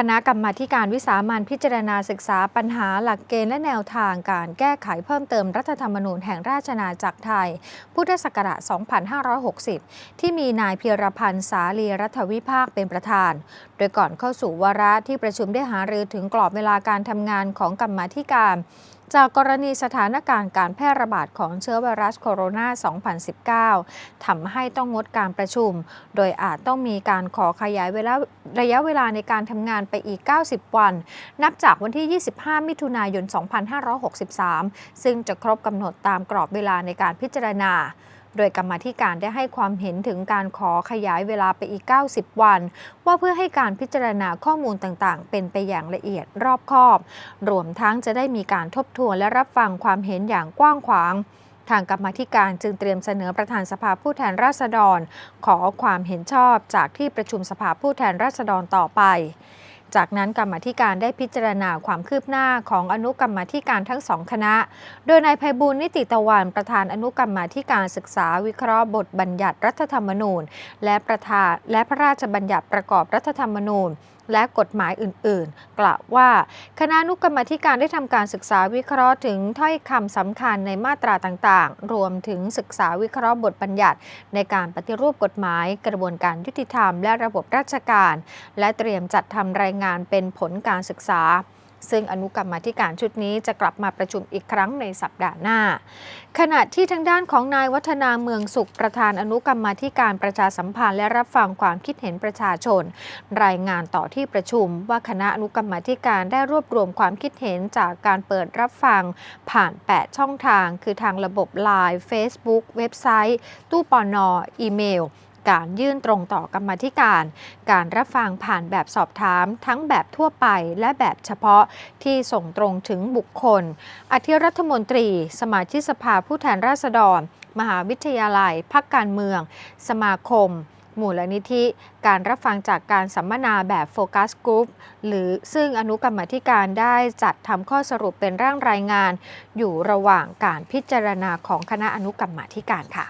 คณะกรรมาธิการวิสามันพิจารณาศึกษาปัญหาหลักเกณฑ์และแนวทางการแก้ไขเพิ่มเติมรัฐธรรมนูญแห่งราชนาจักรไทย พุทธศักราช 2560 ที่มีนายเพียรพันธ์สาลีรัฐวิภาคเป็นประธาน โดยก่อนเข้าสู่วาระที่ประชุมได้หารือถึงกรอบเวลาการทำงานของกรรมาธิการ จากกรณีสถานการณ์การแพร่ระบาดของเชื้อไวรัสโคโรนา 2019 ทำให้ต้องงดการประชุม โดยอาจต้องมีการขอขยายเวลาระยะเวลาในการทำงานไปอีก 90 วัน นับจากวันที่ 25 มิถุนายน 2563 ซึ่งจะครบกำหนดตามกรอบเวลาในการพิจารณา โดยกรรมธิการได้ให้ความเห็นถึงการขอขยายเวลาไปอีก 90 วัน ว่าเพื่อให้การพิจารณาข้อมูลต่างๆ เป็นไปอย่างละเอียดรอบคอบ รวมทั้งจะได้มีการทบทวนและรับฟังความเห็นอย่างกว้างขวางทางกรรมธิการจึงเตรียมเสนอประธานสภาผู้แทนราษฎร ขอความเห็นชอบจากที่ประชุมสภาผู้แทนราษฎรต่อไป จากนั้นกรรมธิการได้พิจารณาความคืบหน้าของอนุกรรมธิการทั้งสองคณะ โดยนายไพบูลนิติตะวันประธานอนุกรรมธิการศึกษาวิเคราะห์บทบัญญัติรัฐธรรมนูญ และประธานและพระราชบัญญัติประกอบรัฐธรรมนูญและกฎหมายอื่น ๆ กล่าวว่า คณะนุกรรมธิการได้ทำการศึกษาวิเคราะห์ถึงถ้อยคำสำคัญในมาตราต่างๆ รวมถึงศึกษาวิเคราะห์บทบัญญัติ ในการปฏิรูปกฎหมาย กระบวนการยุติธรรม และระบบราชการ และเตรียมจัดทำรายงานเป็นผลการศึกษา ซึ่งอนุกรรมาธิการชุดนี้จะกลับมาประชุมอีกครั้งในสัปดาห์หน้า ขณะที่ทางด้านของนายวัฒนาเมืองสุขประธานอนุกรรมาธิการประชาสัมพันธ์และรับฟังความคิดเห็นประชาชน รายงานต่อที่ประชุม ว่าคณะอนุกรรมาธิการได้รวบรวมความคิดเห็นจากการเปิดรับฟังผ่าน 8 ช่องทาง คือทางระบบ Line Facebook เว็บไซต์ ตู้ปอนออีเมล การยื่นตรงต่อกรรมธิการ การรับฟังผ่านแบบสอบถาม ทั้งแบบทั่วไปและแบบเฉพาะที่ส่งตรงถึงบุคคล อธิรัฐมนตรี สมาชิกสภาผู้แทนราษฎร มหาวิทยาลัยพักการเมือง สมาคมมูลนิธิ การรับฟังจากการสัมมนาแบบโฟกัสกรุ๊ปหรือซึ่งอนุกรรมธิการได้จัดทำข้อสรุปเป็นร่างรายงาน อยู่ระหว่างการพิจารณาของคณะอนุกรรมธิการค่ะ